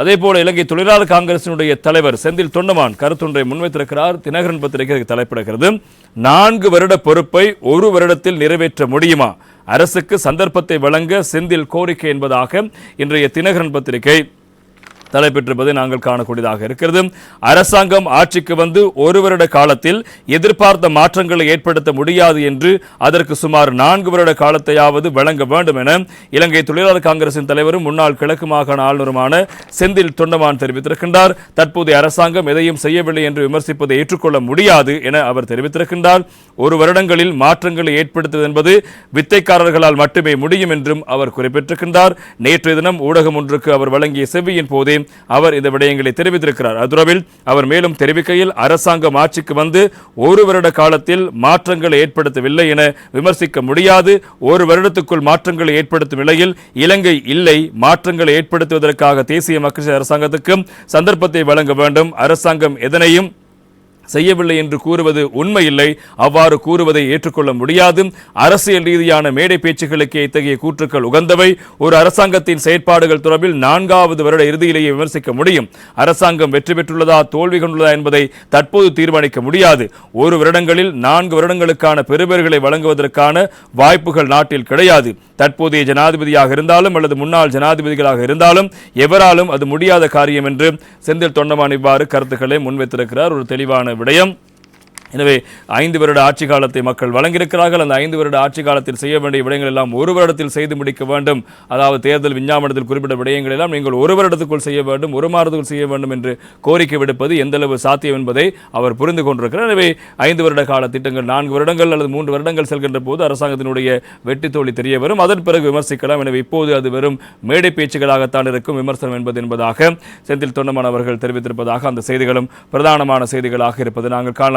அதே போல இலங்கை தொழிலாளர் காங்கிரசினுடைய தலைவர் செந்தில் தொண்டமான் கருத்தொன்றை முன்வைத்திருக்கிறார். தினகரன் பத்திரிகை தலைப்பிடுகிறது. நான்கு வருட பொறுப்பை ஒரு வருடத்தில் நிறைவேற்ற முடியுமா? அரசுக்கு சந்தர்ப்பத்தை வழங்க செந்தில் கோரிக்கை என்பதாக இன்றைய தினகரன் பத்திரிகை தலைப்பெற்றிருப்பதை நாங்கள் காணக்கூடியதாக இருக்கிறது. அரசாங்கம் ஆட்சிக்கு வந்து ஒரு வருட காலத்தில் எதிர்பார்த்த மாற்றங்களை ஏற்படுத்த முடியாது என்று அதற்கு சுமார் நான்கு வருட காலத்தையாவது வழங்க வேண்டும் என இலங்கை தொழிலாளர் காங்கிரசின் தலைவரும் முன்னாள் கிழக்கு மாகாண ஆளுநருமான செந்தில் தொண்டமான் தெரிவித்திருக்கின்றார். தற்போதைய அரசாங்கம் எதையும் செய்யவில்லை என்று விமர்சிப்பதை ஏற்றுக்கொள்ள முடியாது என அவர் தெரிவித்திருக்கின்றார். ஒரு வருடங்களில் மாற்றங்களை ஏற்படுத்துவது என்பது வித்தைக்காரர்களால் மட்டுமே முடியும் என்றும் அவர் குறிப்பிட்டிருக்கின்றார். நேற்றைய தினம் ஊடகம் ஒன்றுக்கு அவர் வழங்கிய செவ்வியின் போதே அவர் இந்த விடயங்களை தெரிவித்திருக்கிறார். அதுரவில் அவர் மேலும் தெரிவிக்கையில் அரசாங்கம் ஆட்சிக்கு வந்து ஒரு வருட காலத்தில் மாற்றங்களை ஏற்படுத்தவில்லை என விமர்சிக்க முடியாது. ஒரு வருடத்துக்குள் மாற்றங்களை ஏற்படுத்தும் நிலையில் இலங்கை இல்லை. மாற்றங்களை ஏற்படுத்துவதற்காக தேசிய மக்கள் அரசாங்கத்துக்கு சந்தர்ப்பத்தை வழங்க வேண்டும். அரசாங்கம் எதனையும் செய்யவில்லை என்று கூறுவது உண்மையில்லை. அவ்வாறு கூறுவதை ஏற்றுக்கொள்ள முடியாது. அரசியல் ரீதியான மேடை பேச்சுகளுக்கு இத்தகைய கூற்றுக்கள் உகந்தவை ஒரு அரசாங்கத்தின் செயற்பாடுகள் தொடர்பில் நான்காவது வருட இறுதியிலேயே விமர்சிக்க முடியும். அரசாங்கம் வெற்றி பெற்றுள்ளதா தோல்வி கொண்டுள்ளதா என்பதை தற்போது தீர்மானிக்க முடியாது. ஒரு வருடங்களில் நான்கு வருடங்களுக்கான பெறுபேறுகளை வழங்குவதற்கான வாய்ப்புகள் நாட்டில் கிடையாது. தற்போதைய ஜனாதிபதியாக இருந்தாலும் அல்லது முன்னாள் ஜனாதிபதிகளாக இருந்தாலும் எவராலும் அது முடியாத காரியம் என்று செந்தில் தொண்டமான் இவ்வாறு கருத்துக்களை முன்வைத்திருக்கிறார். ஒரு தெளிவான விடயம். எனவே ஐந்து வருட ஆட்சி காலத்தை மக்கள் வழங்கியிருக்கிறார்கள். அந்த ஐந்து வருட ஆட்சி காலத்தில் செய்ய வேண்டிய விடயங்கள் எல்லாம் ஒரு வருடத்தில் செய்து முடிக்க வேண்டும். அதாவது தேர்தல் விஞ்ஞாபனத்தில் குறிப்பிட்ட விடயங்கள் எல்லாம் நீங்கள் ஒரு வருடத்துக்குள் செய்ய வேண்டும் ஒரு மாதத்துக்குள் செய்ய வேண்டும் என்று கோரிக்கை விடுப்பது எந்த அளவு சாத்தியம் என்பதை அவர் புரிந்து கொண்டிருக்கிறார். எனவே ஐந்து வருட கால திட்டங்கள் நான்கு வருடங்கள் அல்லது மூன்று வருடங்கள் செல்கின்ற போது அரசாங்கத்தினுடைய வெட்டி தோழி தெரிய வரும். அதன் பிறகு விமர்சிக்கலாம். எனவே இப்போது அது வெறும் மேடை பேச்சுகளாகத்தான் இருக்கும் விமர்சனம் என்பது என்பதாக செந்தில் தொண்டமான் அவர்கள் தெரிவித்திருப்பதாக அந்த செய்திகளும் பிரதானமான செய்திகளாக இருப்பது நாங்கள் காணலாம்.